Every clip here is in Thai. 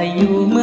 还有吗？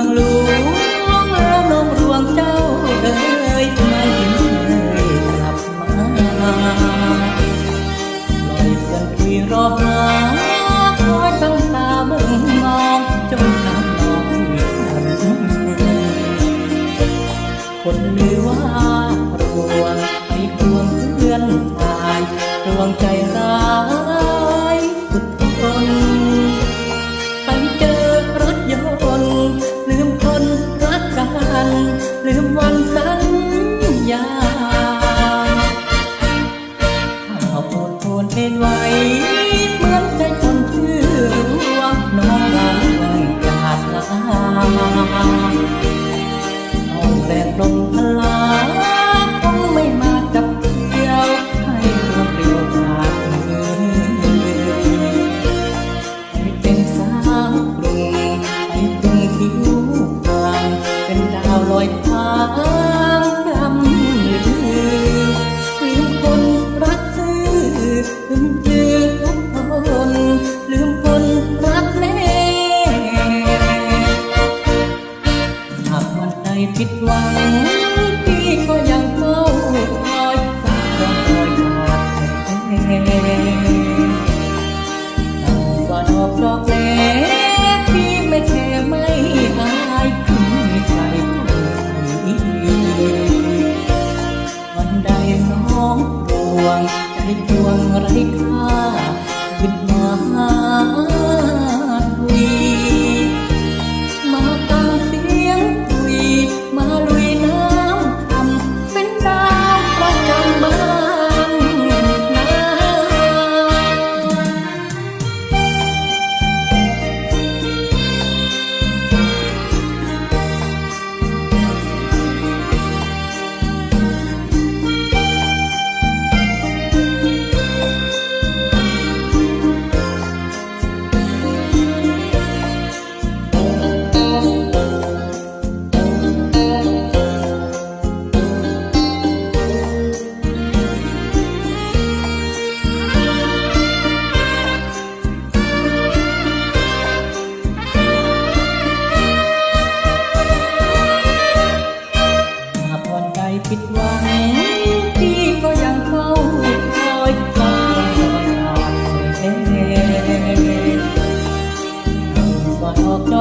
ผิดหวัง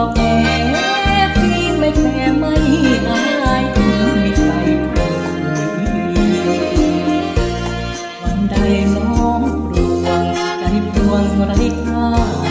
อกแม่พี่ไม่แค่ไม่อายใส่ตัวคุวันใดน้องปลวงใจปวงไรค่า